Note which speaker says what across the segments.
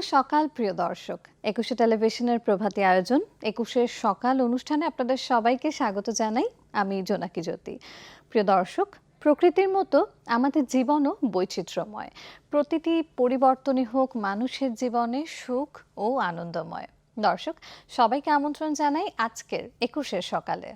Speaker 1: সকাল, প্রিয় দর্শক। একুশে টেলিভিশনের প্রভাতী আয়োজন। একুশের সকাল অনুষ্ঠানে আপনাদের সবাইকে স্বাগত জানাই আমি জোনাকি জ্যোতি। প্রিয় দর্শক, প্রকৃতির মতো আমাদের জীবনও বৈচিত্র্যময়। প্রতিটি পরিবর্তনই হোক মানুষের জীবনে সুখ ও আনন্দময়। দর্শক, সবাইকে আমন্ত্রণ জানাই আজকের একুশের সকালে।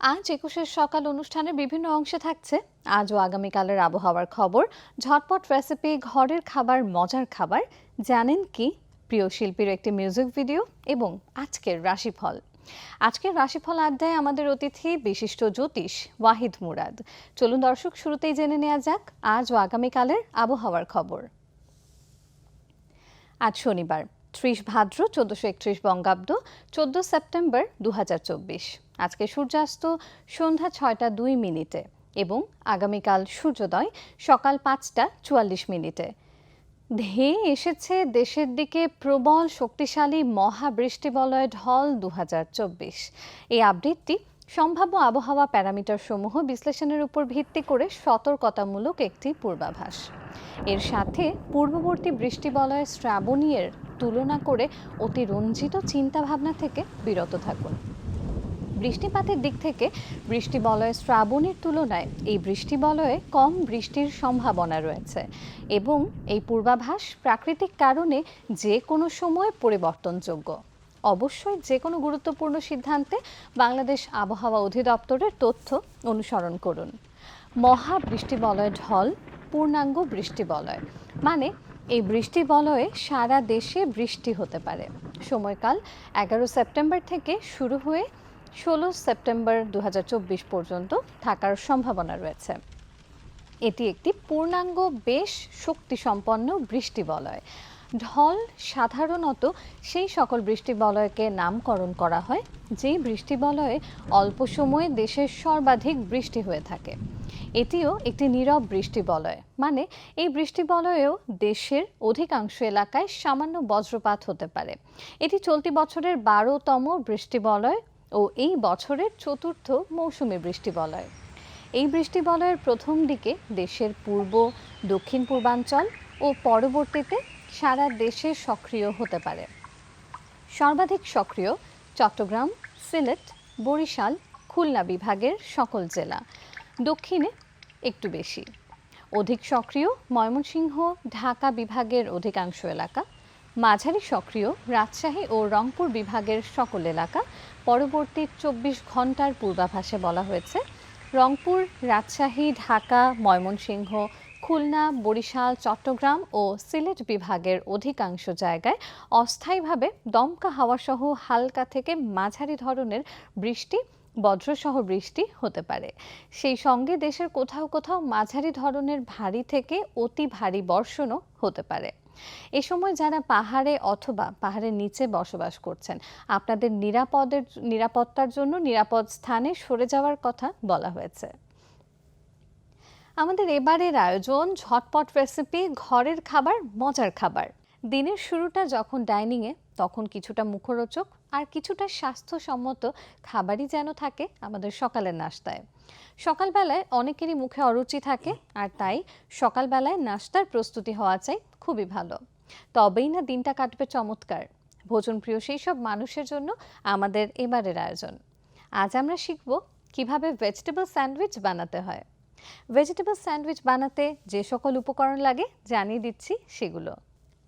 Speaker 1: আজ একুশের সকাল অনুষ্ঠানের বিভিন্ন অংশে থাকছে। আজ ও আগামীকালের আবহাওয়ার খবর। ঝটপট রেসিপি ঘরের খাবার, মজার খাবার। জানেন কি? প্রিয় শিল্পীর একটি মিউজিক ভিডিও এবং আজকের রাশিফল। আজকের রাশিফল আড্ডায় আমাদের অতিথি বিশিষ্ট জ্যোতিষ ওয়াহিদ মুরাদ। চলুন দর্শক, শুরুতেই জেনে নেওয়া যাক আজ ও আগামীকালের আবহাওয়ার খবর। আজ শনিবার, ত্রিশ ভাদ্র চোদ্দশো একত্রিশ বঙ্গাব্দ, চোদ্দ সেপ্টেম্বর দু হাজার চব্বিশ। আজকে সূর্যাস্ত সন্ধ্যা ছয়টা দুই মিনিটে এবং আগামীকাল সূর্যোদয় সকাল পাঁচটা চুয়াল্লিশ মিনিটে। ধেয়ে এসেছে দেশের দিকে প্রবল শক্তিশালী মহাবৃষ্টি বলয় ঢল দু হাজার চব্বিশ। এই আপডেটটি সম্ভাব্য আবহাওয়া প্যারামিটার সমূহ বিশ্লেষণের উপর ভিত্তি করে সতর্কতামূলক একটি পূর্বাভাস। এর সাথে পূর্ববর্তী বৃষ্টি বলয় শ্রাবণীয়ের তুলনা করে অতিরঞ্জিত চিন্তাভাবনা থেকে বিরত থাকুন। বৃষ্টিপাতের দিক থেকে বৃষ্টি বলয় শ্রাবণের তুলনায় এই বৃষ্টি বলয়ে কম বৃষ্টির সম্ভাবনা রয়েছে এবং এই পূর্বাভাস প্রাকৃতিক কারণে যে কোনো সময় পরিবর্তনযোগ্য। অবশ্যই যে কোনো গুরুত্বপূর্ণ সিদ্ধান্তে বাংলাদেশ আবহাওয়া অধিদপ্তরের তথ্য অনুসরণ করুন। মহা বৃষ্টি বলয় ঢল, পূর্ণাঙ্গ বৃষ্টি বলয় মানে এই বৃষ্টি বলয়ে সারা দেশে বৃষ্টি হতে পারে। সময়কাল এগারো সেপ্টেম্বর থেকে শুরু হয়ে ষোলো সেপ্টেম্বর দু হাজার চব্বিশ পর্যন্ত থাকার সম্ভাবনা রয়েছে। এটি একটি পূর্ণাঙ্গ, বেশ শক্তিসম্পন্ন বৃষ্টি বলয়। ঢল সাধারণত সেই সকল বৃষ্টি বলয়কে নামকরণ করা হয় যেই বৃষ্টি বলয়ে অল্প সময়ে দেশের সর্বাধিক বৃষ্টি হয়ে থাকে। এটিও একটি নীরব বৃষ্টি বলয় মানে এই বৃষ্টি বলয়েও দেশের অধিকাংশ এলাকায় সামান্য বজ্রপাত হতে পারে। এটি চলতি বছরের বারোতম বৃষ্টি বলয় ও এই বছরের চতুর্থ মৌসুমি বৃষ্টি বলয়। এই বৃষ্টি বলয়ের প্রথম দিকে দেশের পূর্ব, দক্ষিণ পূর্বাঞ্চল ও পরবর্তীতে সারা দেশে সক্রিয় হতে পারে। সর্বাধিক সক্রিয় চট্টগ্রাম, সিলেট, বরিশাল, খুলনা বিভাগের সকল জেলা। দক্ষিণে একটু বেশি। অধিক সক্রিয় ময়মনসিংহ, ঢাকা বিভাগের অধিকাংশ এলাকা। মাঝারি সক্রিয় রাজশাহী ও রংপুর বিভাগের সকল এলাকা পরবর্তী চব্বিশ ঘণ্টার পূর্বাভাসে বলা হয়েছে, রংপুর, রাজশাহী, ঢাকা, ময়মনসিংহ, খুলনা, বরিশাল, চট্টগ্রাম ও সিলেট বিভাগের অধিকাংশ জায়গায় অস্থায়ীভাবে দমকা হাওয়াসহ হালকা থেকে মাঝারি ধরনের বৃষ্টি, বজ্রসহ বৃষ্টি হতে পারে। সেই সঙ্গে দেশের কোথাও কোথাও মাঝারি ধরনের ভারী থেকে অতি ভারী বর্ষণও হতে পারে। এ সময় যারা পাহাড়ে অথবা পাহাড়ের নিচে বসবাস করছেন, আপনাদের নিরাপদের, নিরাপত্তার জন্য নিরাপদ স্থানে সরে যাওয়ার কথা বলা হয়েছে। আমাদের এবারের আয়োজন ঝটপট রেসিপি ঘরের খাবার, মজার খাবার। দিনের শুরুটা যখন ডাইনিংয়ে তখন কিছুটা মুখরোচক আর কিছুটা স্বাস্থ্যসম্মত খাবারই যেন থাকে আমাদের সকালের নাস্তায়। সকালবেলায় অনেকেরই মুখে অরুচি থাকে আর তাই সকালবেলায় নাস্তার প্রস্তুতি হওয়া চাই খুবই ভালো। তবেই না দিনটা কাটবে চমৎকার। ভোজনপ্রিয় সেই সব মানুষের জন্য আমাদের এবারের আয়োজন। আজ আমরা শিখব কীভাবে ভেজিটেবল স্যান্ডউইচ বানাতে হয়। ভেজিটেবল স্যান্ডউইচ বানাতে যে সকল উপকরণ লাগে জানিয়ে দিচ্ছি সেগুলো।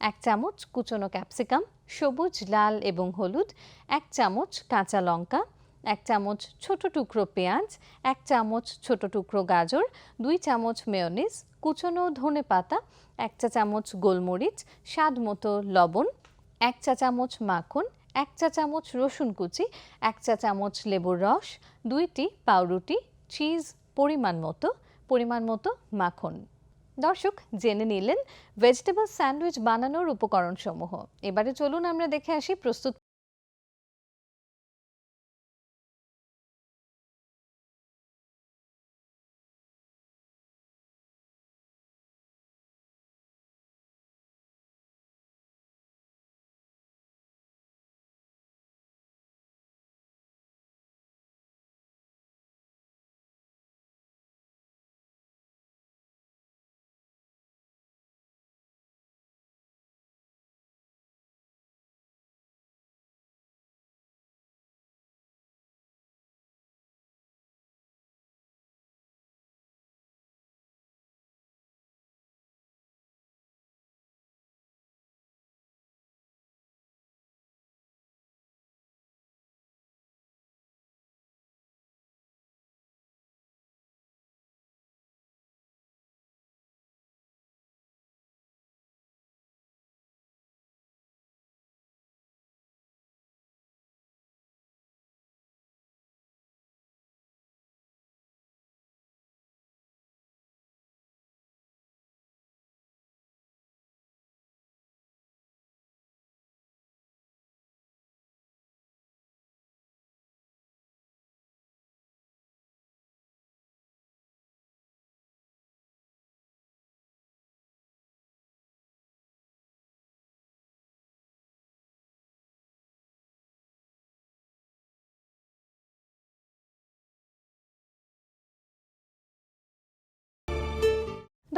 Speaker 1: এক চামচ কুচনো ক্যাপসিকাম, সবুজ, লাল এবং হলুদ, এক চামচ কাঁচা লঙ্কা, এক চামচ ছোট টুকরো পেঁয়াজ, এক চামচ ছোট টুকরো গাজর, দুই চামচ মেয়নিজ, কুচনো ধনে পাতা, এক চা চামচ গোলমরিচ, স্বাদ মতো লবণ, এক চা চামচ মাখন, এক চা চামচ রসুন কুচি, এক চা চামচ লেবুর রস, দুইটি পাউরুটি, চিজ, পরিমাণ মতো পরিমাণ মতো মাখন। দর্শক জেনে নিলেন ভেজিটেবল স্যান্ডউইচ বানানোর উপকরণসমূহ। এবারে চলুন আমরা দেখে আসি প্রস্তুত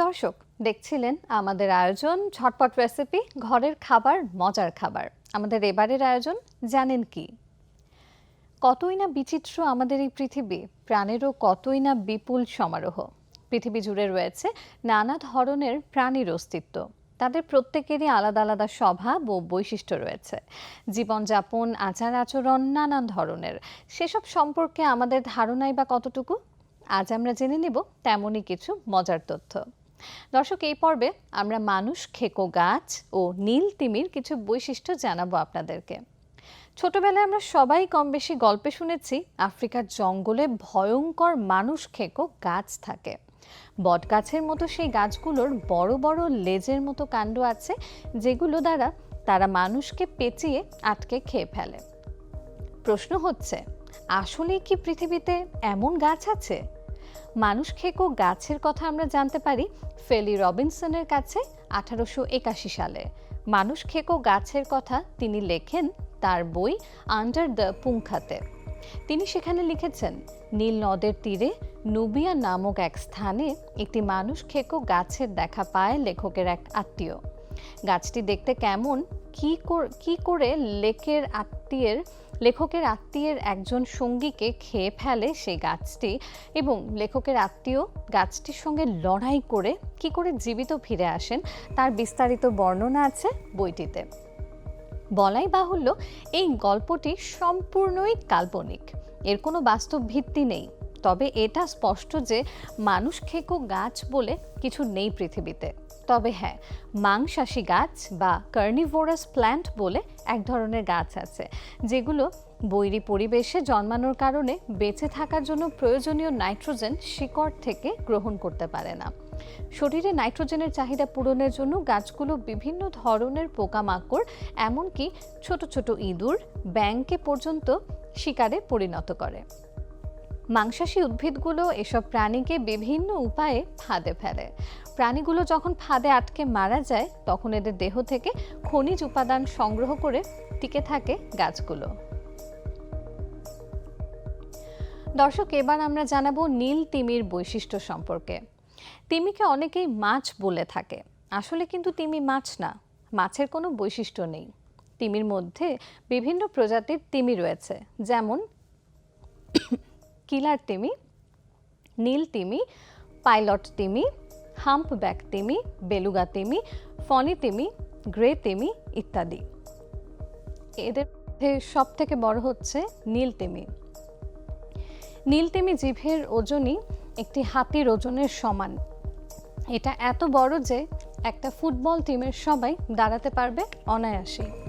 Speaker 1: দর্শক, দেখছিলেন আমাদের আয়োজন ঝটপট রেসিপি ঘরের খাবার, মজার খাবার। আমাদের এবারের আয়োজন, জানেন কি? কতই না বিচিত্র আমাদের এই পৃথিবী, প্রাণেরও কতই না বিপুল সমারোহ। পৃথিবী জুড়ে রয়েছে নানা ধরনের প্রাণীর অস্তিত্ব। তাদের প্রত্যেকেরই আলাদা আলাদা স্বভাব ও বৈশিষ্ট্য রয়েছে। জীবনযাপন, আচার আচরণ, নানান ধরনের। সেসব সম্পর্কে আমাদের ধারণাই বা কতটুকু? আজ আমরা জেনে নেব তেমনই কিছু মজার তথ্য। দর্শক, এই পর্বে আমরা মানুষ, খেকো গাছ ও নীল তিমির কিছু বৈশিষ্ট্য জানাব আপনাদেরকে। ছোটবেলায় আমরা সবাই কম বেশি গল্পে শুনেছি, আফ্রিকার জঙ্গলে ভয়ঙ্কর মানুষ, খেকো গাছ থাকে। বটগাছের মতো সেই গাছগুলোর বড় বড় লেজের মতো কাণ্ড আছে, যেগুলো দ্বারা তারা মানুষকে পেঁচিয়ে আটকে খেয়ে ফেলে। প্রশ্ন হচ্ছে, আসলেই কি পৃথিবীতে এমন গাছ আছে? মানুষ খেকো গাছের কথা আমরা জানতে পারি ফেলি রবিনসনের কাছে আঠারোশো একাশি সালে। মানুষ খেকো গাছের কথা তিনি লেখেন তার বই আন্ডার দ্য পুঙ্খাতে। তিনি সেখানে লিখেছেন, নীল নদের তীরে নুবিয়া নামক এক স্থানে একটি মানুষ খেকো গাছের দেখা পায় লেখকের এক আত্মীয়। গাছটি দেখতে কেমন, কি কর- কি করে লেকের আত্মীয়ের লেখকের আত্মীয়ের একজন সঙ্গীকে খেয়ে ফেলে সেই গাছটি এবং লেখকের আত্মীয় গাছটির সঙ্গে লড়াই করে কি করে জীবিত ফিরে আসেন তার বিস্তারিত বর্ণনা আছে বইটিতে। বলাই বাহুল্য, এই গল্পটি সম্পূর্ণই কাল্পনিক। এর কোনো বাস্তব ভিত্তি নেই। তবে এটা স্পষ্ট যে মানুষ খেকো গাছ বলে কিছু নেই পৃথিবীতে। তবে হ্যাঁ মাংসাশী গাছ বা কার্নিভোরাস প্ল্যান্ট বলে এক ধরনের গাছ আছে, যেগুলো বৈরী পরিবেশে জন্মানোর কারণে বেঁচে থাকার জন্য প্রয়োজনীয় নাইট্রোজেন শিকড় থেকে গ্রহণ করতে পারে না। শরীরে নাইট্রোজেনের চাহিদা পূরণের জন্য গাছগুলো বিভিন্ন ধরনের পোকামাকড়, এমনকি ছোট ছোট ইঁদুর ব্যাংকে পর্যন্ত শিকারে পরিণত করে। মাংসাশী উদ্ভিদগুলো এসব প্রাণীকে বিভিন্ন উপায়ে ফাঁদে ফেলে। প্রাণীগুলো যখন ফাঁদে আটকে মারা যায়, তখন এদের দেহ থেকে খনিজ উপাদান সংগ্রহ করে টিকে থাকে গাছগুলো। দর্শক, এবার আমরা জানাব নীল তিমির বৈশিষ্ট্য সম্পর্কে। তিমিকে অনেকেই মাছ বলে থাকে। আসলে কিন্তু তিমি মাছ না, মাছের কোনো বৈশিষ্ট্য নেই। তিমির মধ্যে বিভিন্ন প্রজাতির তিমি রয়েছে, যেমন কিলার তিমি, নীল তিমি, পাইলট তিমি, হাম্পব্যাক তিমি, বেলুগা তিমি ফনি তিমি, গ্রে তিমি ইত্যাদি। এদের মধ্যে সব থেকে বড় হচ্ছে নীল তিমি। নীল তিমি জিভের ওজনই একটি হাতির ওজনের সমান। এটা এত বড় যে একটা ফুটবল টিমের সবাই দাঁড়াতে পারবে অনায়াসেই।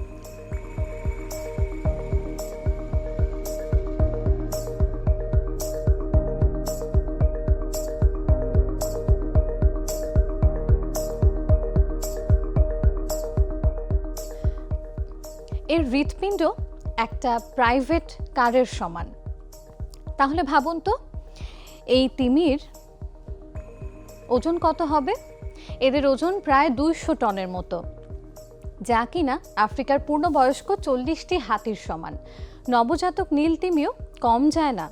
Speaker 1: হৃৎপিণ্ড একটা প্রাইভেট কারের সমান। তাহলে ভাবুন তো, এই তিমির ওজন কত হবে? এদের ওজন প্রায় দুইশো টনের মতো। যা কিনা আফ্রিকার পূর্ণবয়স্ক চল্লিশটি হাতির সমান। নবজাতক নীল তিমিও কম যায় না।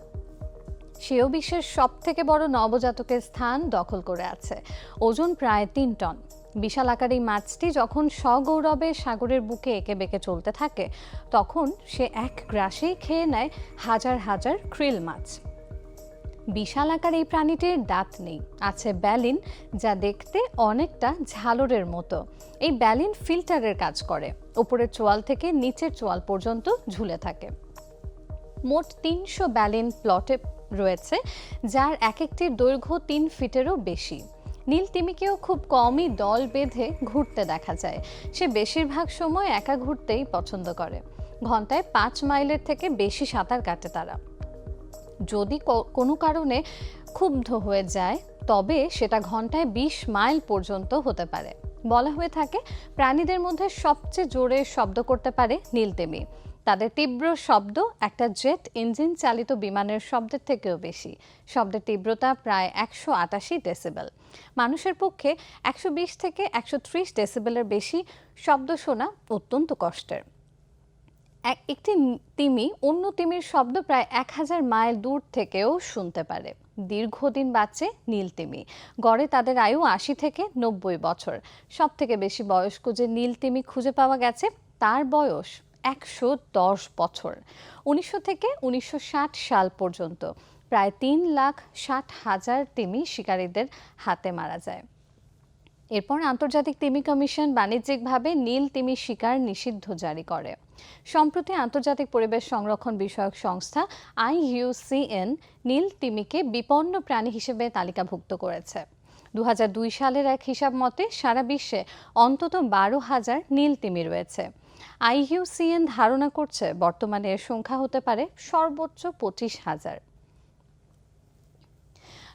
Speaker 1: সেও বিশ্বের সব থেকে বড় নবজাতকের স্থান দখল করে আছে। ওজন প্রায় তিন টন। বিশাল আকার এই মাছটি যখন সগৌরবে সাগরের বুকে এঁকে বেঁকে চলতে থাকে, তখন সে এক গ্রাসেই খেয়ে নেয় হাজার হাজার ক্রিল মাছ। বিশাল আকার এই প্রাণীটির দাঁত নেই, আছে ব্যালিন যা দেখতে অনেকটা ঝালরের মতো। এই ব্যালিন ফিল্টারের কাজ করে, উপরের চোয়াল থেকে নিচের চোয়াল পর্যন্ত ঝুলে থাকে। মোট তিনশো ব্যালিন প্লটে রয়েছে, যার এক একটির দৈর্ঘ্য তিন ফিটেরও বেশি। নীল তিমিকেও খুব কমই দল বেঁধে ঘুরতে দেখা যায়। সে বেশিরভাগ সময় একা ঘুরতেই পছন্দ করে। ঘন্টায় পাঁচ মাইলের থেকে বেশি সাঁতার কাটে তারা। যদি কোনো কারণে ক্ষুব্ধ হয়ে যায়, তবে সেটা ঘন্টায় বিশ মাইল পর্যন্ত হতে পারে। বলা হয়ে থাকে, প্রাণীদের মধ্যে সবচেয়ে জোরে শব্দ করতে পারে নীলতেমি তাদের তীব্র শব্দ, একটা জেট ইঞ্জিন চালিত বিমানের শব্দের থেকেও বেশি। শব্দের তীব্রতা প্রায় একশো আটাশি ডেসিবেল। মানুষের পক্ষে একশো বিশ থেকে একশো ত্রিশ ডেসিবেলের বেশি শব্দ শোনা অত্যন্ত কষ্টের। এক- একটি তিমি অন্য তিমির শব্দ প্রায় এক হাজার মাইল দূর থেকেও শুনতে পারে। দীর্ঘদিন বাঁচে নীল তিমি। গড়ে তাদের আয়ু আশি থেকে নব্বই বছর। সব থেকে বেশি বয়স্ক যে নীল তিমি খুঁজে পাওয়া গেছে, তার বয়স একশো দশ বছর, উনিশশো থেকে উনিশশো ষাট সাল পর্যন্ত। প্রায় তিন লাখ ষাট হাজার তিমি শিকারীদের হাতে মারা যায়। এরপর আন্তর্জাতিক তিমি কমিশন বাণিজ্যিকভাবে নীল তিমি শিকার নিষিদ্ধ জারি করে। সম্প্রতি আন্তর্জাতিক পরিবেশ সংরক্ষণ বিষয়ক সংস্থা আইইউসিএন নীল তিমিকে বিপন্ন প্রাণী হিসেবে তালিকাভুক্ত করেছে। দু হাজার দুই সালের এক হিসাব মতে সারা বিশ্বে অন্তত বারো হাজার নীল তিমি রয়েছে। আইইউসিএন ধারণা করছে বর্তমানে এর সংখ্যা হতে পারে সর্বোচ্চ পঁচিশ হাজার।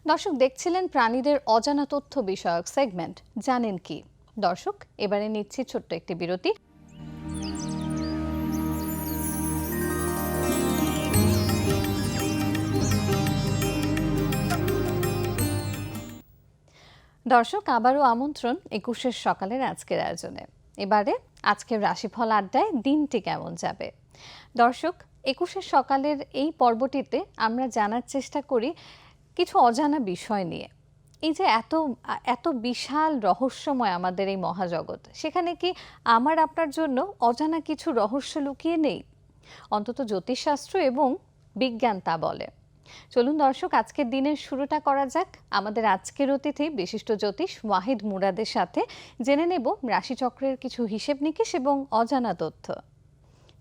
Speaker 1: দর্শক, দেখছিলেন প্রাণীদের অজানা তথ্য বিষয়ক সেগমেন্ট। জানেন কি? দর্শক, এবারে নিচ্ছি ছোট্ট একটি বিরতি। দর্শক, আবারও আমন্ত্রণ একুশের সকালের আজকের আয়োজনে। এবারে আজকের রাশিফল আড্ডায় দিনটি কেমন যাবে? দর্শক, একুশের সকালের এই পর্বটিতে আমরা জানার চেষ্টা করি কিছু অজানা বিষয় নিয়ে। এই যে এত এত বিশাল রহস্যময় আমাদের এই মহাজগৎ, সেখানে কি আমার আপনার জন্য অজানা কিছু রহস্য লুকিয়ে নেই? অন্তত জ্যোতিষশাস্ত্র এবং বিজ্ঞান তা বলে। চলুন দর্শক আজকের দিনের শুরুটা করা যাক। আমাদের আজকের অতিথি বিশিষ্ট জ্যোতিষ ওয়াহিদ মুরাদের সাথে। জেনে নেব রাশিচক্রের কিছু হিসেব নিকেশ এবং অজানা তথ্য।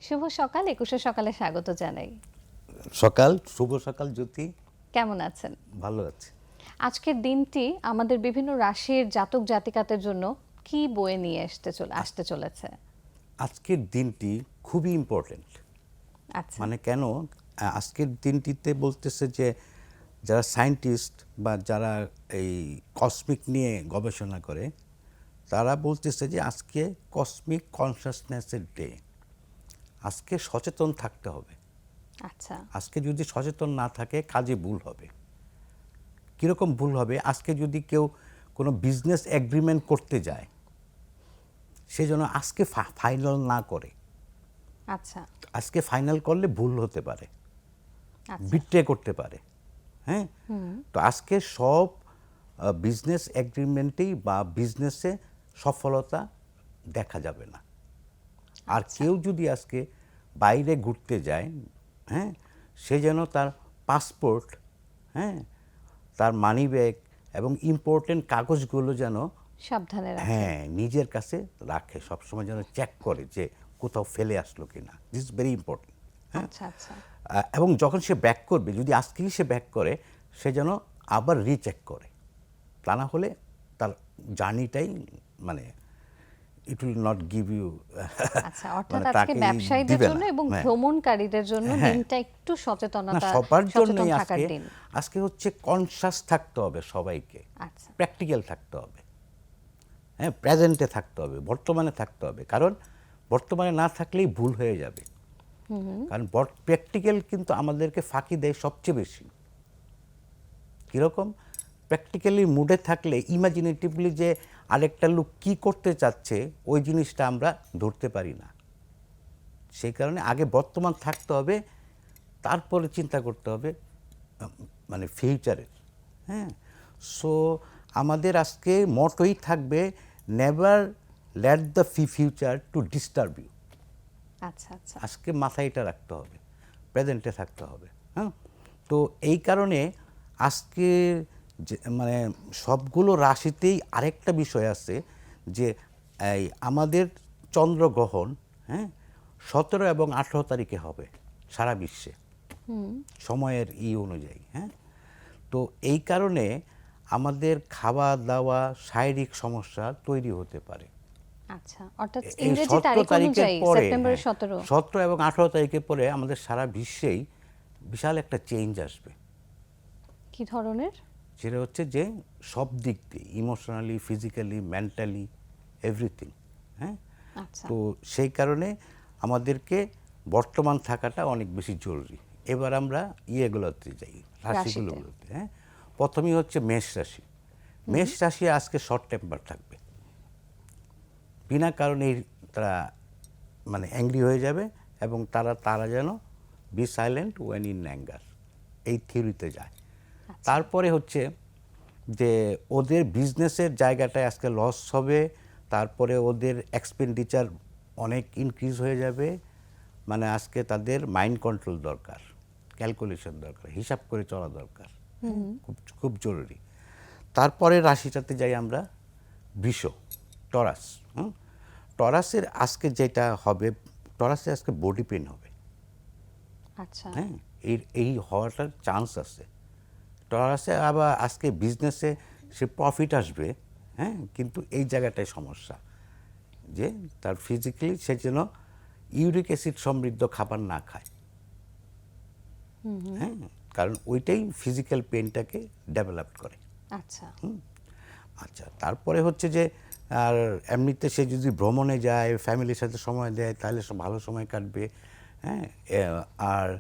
Speaker 1: শুভ সকাল একুশে সকালে স্বাগত জানাই।
Speaker 2: সকাল শুভ সকাল জ্যোতি।
Speaker 1: কেমন আছেন?
Speaker 2: ভালো আছে।
Speaker 1: আজকের দিনটি আমাদের বিভিন্ন রাশির জাতক জাতিকাদের জন্য কি বয়ে নিয়ে আসতে চলে আসতে চলেছে?
Speaker 2: আজকের দিনটি খুবই ইম্পর্টেন্ট
Speaker 1: আচ্ছা।
Speaker 2: মানে কেন? আজকের দিনটিতে বলতেছে যে যারা সায়েন্টিস্ট বা যারা এই কসমিক নিয়ে গবেষণা করে তারা বলতেছে যে আজকে কসমিক কনসাসনেসের ডে আজকে সচেতন থাকতে হবে।
Speaker 1: আচ্ছা।
Speaker 2: আজকে যদি সচেতন না থাকে কাজে ভুল হবে। কীরকম ভুল হবে? আজকে যদি কেউ কোনো বিজনেস এগ্রিমেন্ট করতে যায় সে যেন আজকে ফাইনাল না করে।
Speaker 1: আচ্ছা।
Speaker 2: আজকে ফাইনাল করলে ভুল হতে পারে। বিট্রে করতে পারে হ্যাঁ? তো আজকে সব বিজনেস এগ্রিমেন্টেই বা বিজনেসে সফলতা দেখা যাবে না। আর কেউ যদি আজকে বাইরে ঘুরতে যায় হ্যাঁ সে যেন তার পাসপোর্ট হ্যাঁ তার মানি ব্যাগ এবং ইম্পর্টেন্ট কাগজগুলো যেন
Speaker 1: সাবধানে
Speaker 2: হ্যাঁ নিজের কাছে রাখে সবসময় যেন চেক করে যে কোথাও ফেলে আসলো কিনা। দিস ইজ ভেরি ইম্পর্টেন্ট
Speaker 1: হ্যাঁ? আচ্ছা
Speaker 2: আচ্ছা। এবং যখন সে ব্যাক করবে যদি আজকেই সে ব্যাক করে সে যেন আবার রিচেক করে। তা না হলে তার জার্নিটাই মানে it will not give you
Speaker 1: আচ্ছা অর্থাৎ আজকে ব্যবসায়ীদের জন্য এবং ভ্রমণকারীদের জন্য দিনটা একটু
Speaker 2: হ্যাঁ।
Speaker 1: সচেতনতা
Speaker 2: সবার জন্যই আজকে আজকে হচ্ছে কনসাস থাকতে হবে সবাইকে।
Speaker 1: আচ্ছা।
Speaker 2: প্র্যাকটিক্যাল থাকতে হবে। হ্যাঁ প্রেজেন্টে থাকতে হবে বর্তমানে থাকতে হবে। কারণ বর্তমানে না থাকলেই ভুল হয়ে যাবে। কারণ প্র্যাকটিক্যাল কিন্তু আমাদেরকে ফাঁকি দেয় সবচেয়ে বেশি। কীরকম? প্র্যাকটিক্যালি মুডে থাকলে ইমাজিনেটিভলি যে আরেকটা লোক কী করতে চাচ্ছে, ওই জিনিসটা আমরা ধরতে পারি না। সেই কারণে আগে বর্তমান থাকতে হবে, তারপরে চিন্তা করতে হবে মানে ফিউচারের। হ্যাঁ? সো, আমাদের আজকে মটোই থাকবে, never let the fee, future to disturb you.
Speaker 1: আচ্ছা আচ্ছা।
Speaker 2: আজকে মাথায় এটা রাখতে হবে প্রেজেন্টে থাকতে হবে হ্যাঁ? তো এই কারণে আজকে যে মানে সবগুলো রাশিতেই আরেকটা বিষয় আছে যে এই আমাদের চন্দ্রগ্রহণ হ্যাঁ সতেরো এবং আঠেরো তারিখে হবে সারা বিশ্বে। সময়ের ই অনুযায়ী হ্যাঁ? তো এই কারণে আমাদের খাওয়া দাওয়া শারীরিক সমস্যা তৈরি হতে পারে।
Speaker 1: আচ্ছা অর্থাৎ ইংরেজি
Speaker 2: সতেরো
Speaker 1: তারিখ অনুযায়ী সেপ্টেম্বরের
Speaker 2: হ্যাঁ, এবং আঠারো তারিখের পরে আমাদের সারা বিশ্বেই বিশাল একটা চেঞ্জ আসবে।
Speaker 1: কি ধরনের?
Speaker 2: সেটা হচ্ছে যে সব দিক দিয়ে ইমোশনালি ফিজিক্যালি মেন্টালি এভরিথিং হ্যাঁ?
Speaker 1: আচ্ছা।
Speaker 2: তো সেই কারণে আমাদেরকে বর্তমান থাকাটা অনেক বেশি জরুরি। এবার আমরা ইয়েগুলোতে যাই রাশিগুলোতে হ্যাঁ? প্রথমেই হচ্ছে মেষ রাশি। মেষ রাশি আজকে শর্ট টেম্পার থাকবে। বিনা কারণেই তারা মানে অ্যাংরি হয়ে যাবে এবং তারা তারা যেন be silent when in anger এই থিওরিতে যায়। তারপরে হচ্ছে যে ওদের বিজনেসের জায়গাটায় আজকে লস হবে তারপরে ওদের এক্সপেন্ডিচার অনেক ইনক্রিজ হয়ে যাবে মানে আজকে তাদের মাইন্ড কন্ট্রোল দরকার ক্যালকুলেশন দরকার হিসাব করে চলা দরকার। খুব খুব জরুরি। তারপরে রাশিটাতে যাই আমরা বৃষ। টরাস হুম? টরাসের আজকে যেটা হবে টরাসে আজকে বডি পেন হবে।
Speaker 1: আচ্ছা।
Speaker 2: হ্যাঁ এই এই হওয়াটার চান্স আছে। টরাসে আবার আজকে বিজনেসে সে প্রফিট আসবে হ্যাঁ কিন্তু এই জায়গাটাই সমস্যা। যে তার ফিজিক্যালি সে যেন ইউরিক অ্যাসিড সমৃদ্ধ খাবার না খায়। হ্যাঁ কারণ ওইটাই ফিজিক্যাল পেনটাকে ডেভেলপ করে।
Speaker 1: আচ্ছা।
Speaker 2: আচ্ছা তারপরে হচ্ছে যে আর এমনিতে সে যদি ভ্রমণে যায়, ফ্যামিলির সাথে সময় দেয়, তাহলে ভালো সময় কাটবে হ্যাঁ? আর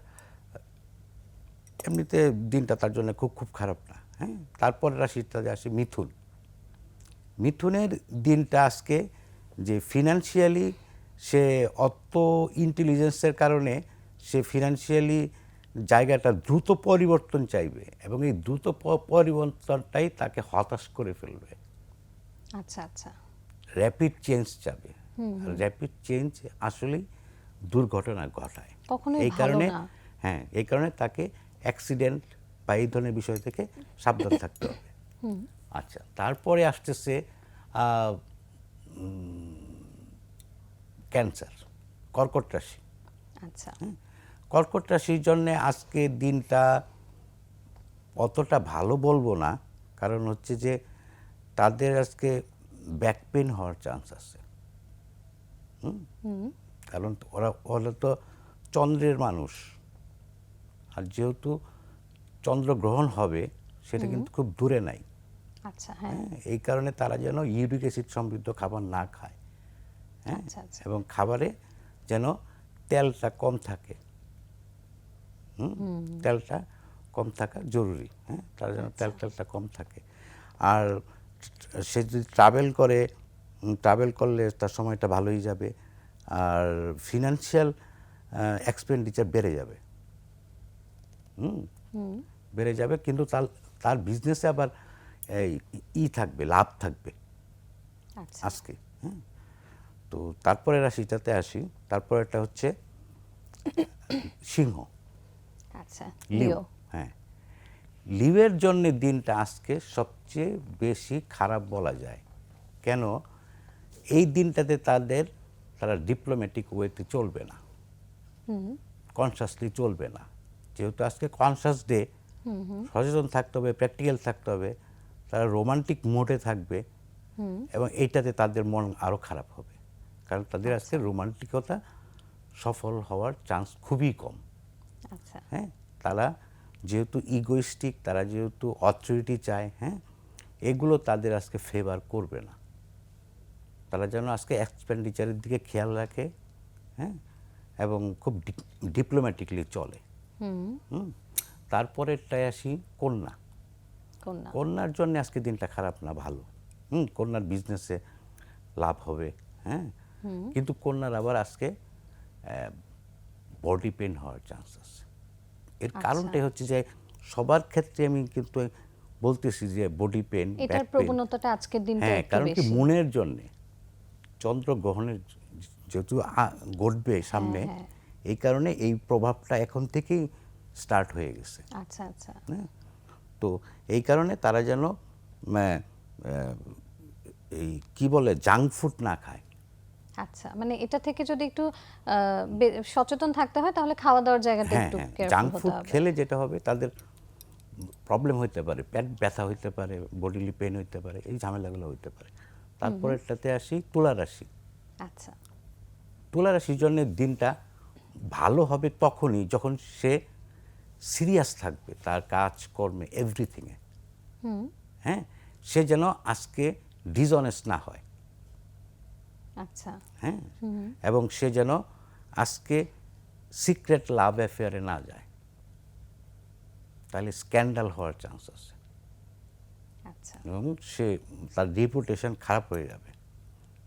Speaker 2: এমনিতে দিনটা তার জন্য খুব খুব খারাপ না হ্যাঁ? তারপরে রাশিটাতে আসে মিথুন। মিথুনের দিনটা আজকে যে ফিনান্সিয়ালি সে অত ইন্টেলিজেন্সের কারণে সে ফিনান্সিয়ালি জায়গাটা দ্রুত পরিবর্তন চাইবে এবং এই দ্রুত পরিবর্তনটাই তাকে হতাশ করে ফেলবে।
Speaker 1: আচ্ছা আচ্ছা।
Speaker 2: র্যাপিড চেঞ্জ চাবে র্যাপিড চেঞ্জ আসলেই দুর্ঘটনা ঘটায়। এই কারণে। হ্যাঁ এই কারণে তাকে অ্যাক্সিডেন্ট বা এই ধরনের বিষয় থেকে সাবধান থাকতে হবে। আচ্ছা তারপরে আসতেছে ক্যান্সার কর্কট রাশি।
Speaker 1: আচ্ছা।
Speaker 2: কর্কট রাশির জন্য আজকে দিনটা অতটা ভালো বলব না। কারণ হচ্ছে যে তাদের আজকে ব্যাক পেন হওয়ার চান্স আছে। হুম? কারণ ওরা ওরা তো চন্দ্রের মানুষ। আর যেহেতু চন্দ্রগ্রহণ হবে সেটা কিন্তু খুব দূরে নাই।
Speaker 1: আচ্ছা হ্যাঁ।
Speaker 2: হ্যাঁ এই কারণে তারা যেন ইউরিক অ্যাসিড সমৃদ্ধ খাবার না খায়। হ্যাঁ?
Speaker 1: আচ্ছা, আচ্ছা।
Speaker 2: এবং খাবারে যেন তেলটা কম থাকে। হুম? তেলটা কম থাকা জরুরি। হ্যাঁ? তারা যেন তেল তেলটা কম থাকে। আর সে যদি ট্রাভেল করে ট্রাভেল করলে তার সময়টা ভালোই যাবে আর ফিনান্সিয়াল এক্সপেন্ডিচার বেড়ে যাবে। হুম? বেড়ে যাবে কিন্তু তার তার বিজনেসে আবার ই থাকবে লাভ থাকবে।
Speaker 1: আচ্ছা।
Speaker 2: আজকে হ্যাঁ তো তারপরে রাশিটাতে আসি তারপরে একটা হচ্ছে সিংহ।
Speaker 1: আচ্ছা
Speaker 2: লিও। হ্যাঁ। লিওয়ের জন্য দিনটা আজকে সবচেয়ে বেশি খারাপ বলা যায়। কেন? এই দিনটাতে তাদের তারা ডিপ্লোম্যাটিক ওয়েতে চলবে না। কনসাসলি চলবে না। যেহেতু আজকে কনসাস ডে সচেতন থাকতে হবে প্র্যাকটিক্যাল থাকতে হবে তারা রোমান্টিক মোডে থাকবে এবং এইটাতে তাদের মন আরও খারাপ হবে। কারণ তাদের আজকে রোমান্টিকতা সফল হওয়ার চান্স খুবই কম।
Speaker 1: আচ্ছা।
Speaker 2: হ্যাঁ? তারা যেহেতু ইগোইস্টিক তারা যেহেতু অথরিটি চায় হ্যাঁ এগুলো তাদের আজকে ফেভার করবে না। তারা যেন আজকে এক্সপেন্ডিচারের দিকে খেয়াল রাখে হ্যাঁ এবং খুব ডিপ্লোম্যাটিকলি চলে। হুম। তারপরেরটায় আসি কন্যা।
Speaker 1: কন্যা।
Speaker 2: কন্যার জন্য আজকে দিনটা খারাপ না ভালো। হুম কন্যার বিজনেসে লাভ হবে হ্যাঁ। কিন্তু কন্যার আবার আজকে বডি পেন হওয়ার চান্স আছে এর কারণটাই হচ্ছে যে সবার ক্ষেত্রে আমি কিন্তু বলতেছি যে বডি পেন
Speaker 1: এটার প্রবণতাটা আজকের দিনটা
Speaker 2: হ্যাঁ কারণ কি মনের জন্যে চন্দ্রগ্রহণের যেহেতু আ- ঘটবে সামনে
Speaker 1: হ্যাঁ।
Speaker 2: এই কারণে এই প্রভাবটা এখন থেকেই স্টার্ট হয়ে গেছে।
Speaker 1: আচ্ছা আচ্ছা।
Speaker 2: হ্যাঁ তো এই কারণে তারা যেন এই কি বলে জাঙ্ক ফুড না খায়।
Speaker 1: আচ্ছা মানে এটা থেকে যদি একটু সচেতন থাকতে হয় তাহলে খাওয়া দাওয়ার জায়গাটা
Speaker 2: হ্যাঁ
Speaker 1: একটু
Speaker 2: হ্যাঁ জাঙ্ক ফুড খেলে যেটা হবে তাদের প্রবলেম হইতে পারে পেট ব্যথা হইতে পারে বডিলি পেন হইতে পারে এই ঝামেলাগুলো হইতে পারে। তারপরেরটাতে আসি তুলা রাশি।
Speaker 1: আচ্ছা।
Speaker 2: তুলা রাশির জন্য দিনটা ভালো হবে তখনই যখন সে সিরিয়াস থাকবে তার কাজ কর্মে এভরিথিংয়ে হ্যাঁ সে যেন আজকে ডিসঅনেস্ট না হয়।
Speaker 1: আচ্ছা।
Speaker 2: হ্যাঁ। এবং সে যেন আজকে সিক্রেট লাভ অ্যাফেয়ারে না যায়। তাহলে স্ক্যান্ডাল হওয়ার চান্স আছে।
Speaker 1: আচ্ছা।
Speaker 2: এবং সে তার রিপুটেশন খারাপ হয়ে যাবে।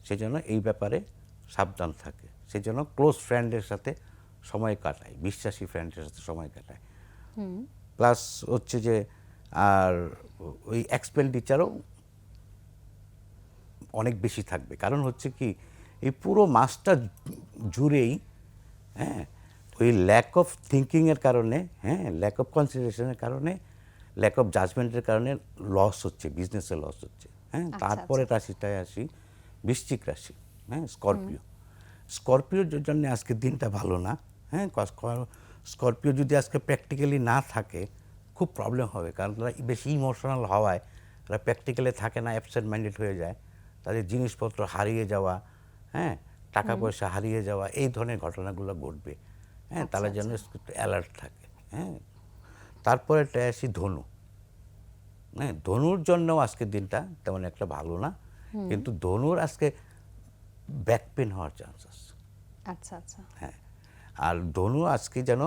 Speaker 2: সেজন্য এই ব্যাপারে সাবধান থাকে। সেজন্য ক্লোজ ফ্রেন্ডের সাথে সময় কাটায় বিশ্বাসী ফ্রেন্ডের সাথে সময় কাটায়। প্লাস হচ্ছে যে আর ওই এক্সপেন্ডিচারও অনেক বেশি থাকবে। কারণ হচ্ছে কি এই পুরো মাসটা জুড়েই হ্যাঁ ওই ল্যাক অফ থিঙ্কিংয়ের কারণে হ্যাঁ ল্যাক অফ কনসিডারেশনের কারণে ল্যাক অফ জাজমেন্টের কারণে লস হচ্ছে বিজনেসে লস হচ্ছে হ্যাঁ।
Speaker 1: আচ্ছা,
Speaker 2: তারপরে রাশিটায় আসি বৃশ্চিক রাশি হ্যাঁ স্করপিও। স্করপিওর জন্য আজকে দিনটা ভালো না হ্যাঁ স্করপিও যদি আজকে প্র্যাকটিক্যালি না থাকে খুব প্রবলেম হবে। কারণ তারা বেশি ইমোশনাল হওয়ায় তারা প্র্যাকটিক্যালি থাকে না অ্যাবসেন্ট মাইন্ডেড হয়ে যায়। তাদের জিনিসপত্র হারিয়ে যাওয়া হ্যাঁ টাকা পয়সা হারিয়ে যাওয়া এই ধরনের ঘটনাগুলো ঘটবে। হ্যাঁ তারা যেন অ্যালার্ট থাকে হ্যাঁ। তারপরে আসি ধনু। হ্যাঁ ধনুর জন্য আজকের দিনটা তেমন একটা ভালো না কিন্তু ধনুর আজকে ব্যাক পেন হওয়ার চান্স আছে
Speaker 1: আচ্ছা আচ্ছা।
Speaker 2: হ্যাঁ আর ধনু আজকে যেন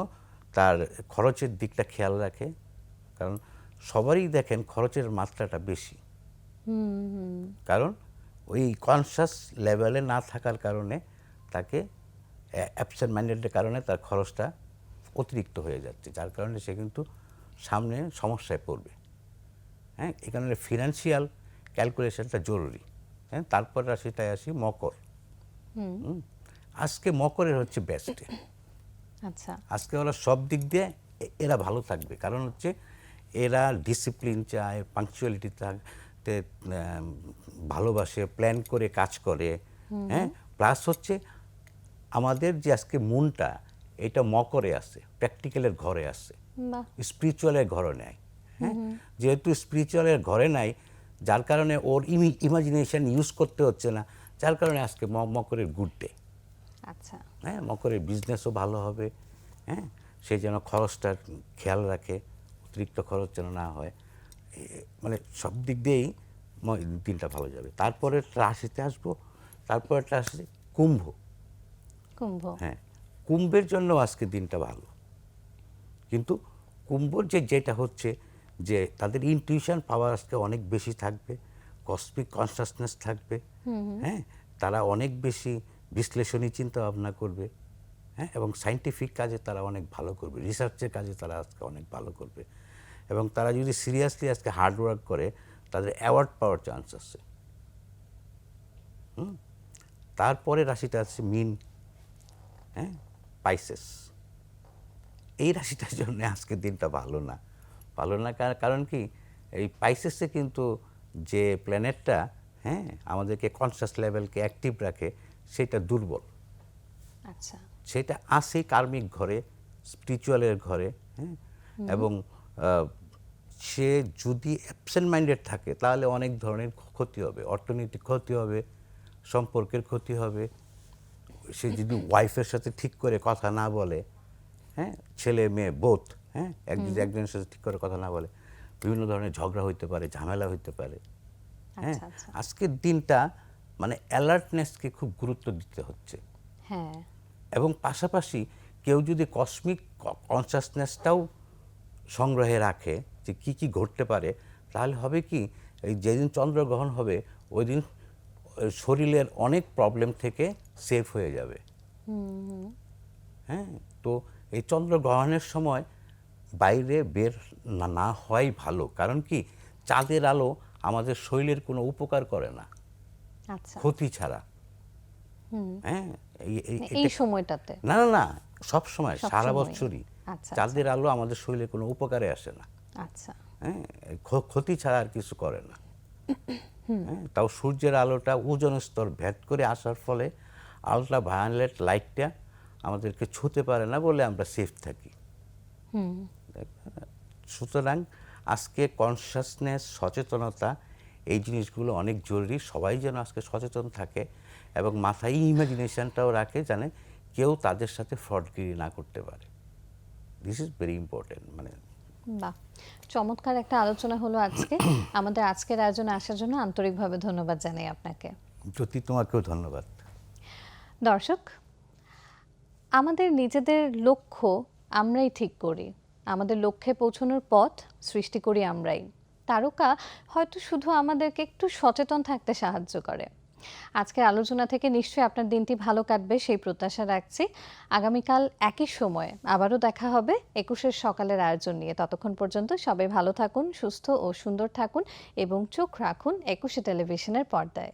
Speaker 2: তার খরচের দিকটা খেয়াল রাখে কারণ সবারই দেখেন খরচের মাত্রাটা বেশি। কারণ ওই কনসাস লেভেলে না থাকার কারণে তাকে অ্যাবসেন্ট মাইন্ডেডের কারণে তার খরচটা অতিরিক্ত হয়ে যাচ্ছে যার কারণে সে কিন্তু সামনে সমস্যায় পড়বে। হ্যাঁ এই কারণে ফিনান্সিয়াল ক্যালকুলেশনটা জরুরি। হ্যাঁ তারপর রাশিটায় আসি মকর। হুম। আজকে মকরের হচ্ছে বেস্ট
Speaker 1: আচ্ছা।
Speaker 2: আজকে ওরা সব দিক দিয়ে এরা ভালো থাকবে। কারণ হচ্ছে এরা ডিসিপ্লিন চায় পাংচুয়ালিটি থাকতে আম, ভালোবাসে প্ল্যান করে কাজ করে হ্যাঁ? প্লাস হচ্ছে আমাদের যে আজকে মনটা এটা মকরে আছে প্র্যাকটিক্যালের ঘরে আছে। স্পিরিচুয়ালের ঘরে নেয় হ্যাঁ? যেহেতু স্পিরিচুয়ালের ঘরে নাই যার কারণে ওর ইমি ইমাজিনেশন ইউজ করতে হচ্ছে না যার কারণে আজকে মকরের গুড ডে
Speaker 1: আচ্ছা।
Speaker 2: হ্যাঁ মকরের বিজনেসও ভালো হবে হ্যাঁ? সে যেন খরচটা খেয়াল রাখে অতিরিক্ত খরচ যেন না হয়। মানে সব দিক দিয়েই দিনটা ভালো যাবে। তারপরে রাশিতে আসব তারপরে আসছে কুম্ভ।
Speaker 1: কুম্ভ।
Speaker 2: হ্যাঁ কুম্ভের জন্য আজকে দিনটা ভালো। কিন্তু কুম্ভর যে যেটা হচ্ছে যে তাদের ইনটিউশন পাওয়ার আজকে অনেক বেশি থাকবে কসমিক কনসাসনেস থাকবে হ্যাঁ তারা অনেক বেশি বিশ্লেষণী চিন্তা ভাবনা করবে হ্যাঁ এবং সাইন্টিফিক কাজে তারা অনেক ভালো করবে রিসার্চের কাজে তারা আজকে অনেক ভালো করবে। এবং তারা যদি সিরিয়াসলি আজকে হার্ড ওয়ার্ক করে তাদের অ্যাওয়ার্ড পাওয়ার চান্স আছে? তারপরে রাশিটা আছে মিন হ্যাঁ? পাইসেস এই রাশিটার জন্য আজকের দিনটা ভালো না। ভালো না কার- কারণ কি? এই পাইসেসে কিন্তু যে প্ল্যানেটটা হ্যাঁ? আমাদেরকে কনসাস লেভেলকে অ্যাক্টিভ রাখে সেটা দুর্বল।
Speaker 1: আচ্ছা।
Speaker 2: সেটা আসে কার্মিক ঘরে স্পিরিচুয়ালের ঘরে হ্যাঁ? এবং সে যদি অ্যাবসেন্ট মাইন্ডেড থাকে তাহলে অনেক ধরনের ক্ষতি হবে। অর্থনৈতিক ক্ষতি হবে সম্পর্কের ক্ষতি হবে। সে যদি ওয়াইফের সাথে ঠিক করে কথা না বলে হ্যাঁ ছেলে মেয়ে বোধ হ্যাঁ একজন একজনের সাথে ঠিক করে কথা না বলে বিভিন্ন ধরনের ঝগড়া হইতে পারে ঝামেলা হইতে পারে হ্যাঁ।
Speaker 1: আচ্ছা। আচ্ছা
Speaker 2: আজকের দিনটা মানে অ্যালার্টনেসকে খুব গুরুত্ব দিতে হচ্ছে।
Speaker 1: হ্যাঁ।
Speaker 2: এবং পাশাপাশি কেউ যদি কসমিক কনসাসনেসটাও সংগ্রহে রাখে যে কি কি ঘটতে পারে তাহলে হবে কি এই যেদিন চন্দ্রগ্রহণ হবে ওই দিন শরীরের অনেক প্রবলেম থেকে সেফ হয়ে যাবে। হ্যাঁ তো এই চন্দ্রগ্রহণের সময় বাইরে বের না হওয়াই ভালো। কারণ কি চাঁদের আলো আমাদের শরীরের কোনো উপকার করে না।
Speaker 1: আচ্ছা।
Speaker 2: ক্ষতি ছাড়া। হ্যাঁ এই- এই-
Speaker 1: সময়টাতে?
Speaker 2: না না না সব সময় সারা বছরই।
Speaker 1: আচ্ছা,
Speaker 2: চাঁদের আলো আমাদের শরীরে কোনো উপকারে আসে না।
Speaker 1: আচ্ছা।
Speaker 2: হ্যাঁ ক্ষতি ছাড়া আর কিছু করে না। হ্যাঁ তাও সূর্যের আলোটা ওজন স্তর ভেদ করে আসার ফলে আলট্রা ভায়োলেট লাইটটা আমাদেরকে ছুতে পারে না বলে আমরা সেফ থাকি। সুতরাং আজকে কনসাসনেস সচেতনতা এই জিনিসগুলো অনেক জরুরি। সবাই যেন আজকে সচেতন থাকে এবং মাথায় ইমাজিনেশনটাও রাখে জানে কেউ তাদের সাথে ফ্রডগিরি না করতে পারে। দিস ইজ ভেরি ইম্পর্টেন্ট মানে
Speaker 1: বাহ চমৎকার একটা আলোচনা হলো আজকে। আমাদের আজকের আয়োজনে আসার জন্য আন্তরিকভাবে ধন্যবাদ জানাই আপনাকে।
Speaker 2: জ্যোতি তোমাকেও ধন্যবাদ।
Speaker 1: দর্শক আমাদের নিজেদের লক্ষ্য আমরাই ঠিক করি। আমাদের লক্ষ্যে পৌঁছানোর পথ সৃষ্টি করি আমরাই। তারকা হয়তো শুধু আমাদেরকে একটু সচেতন থাকতে সাহায্য করে। আজকের আলোচনা থেকে নিশ্চয়ই আপনার দিনটি ভালো কাটবে, সেই প্রত্যাশা রাখছি। আগামীকাল একই সময়ে আবারও দেখা হবে একুশের সকালের আয়োজন নিয়ে। ততক্ষণ পর্যন্ত সবাই ভালো থাকুন, সুস্থ ও সুন্দর থাকুন এবং চোখ রাখুন একুশে টেলিভিশনের পর্দায়।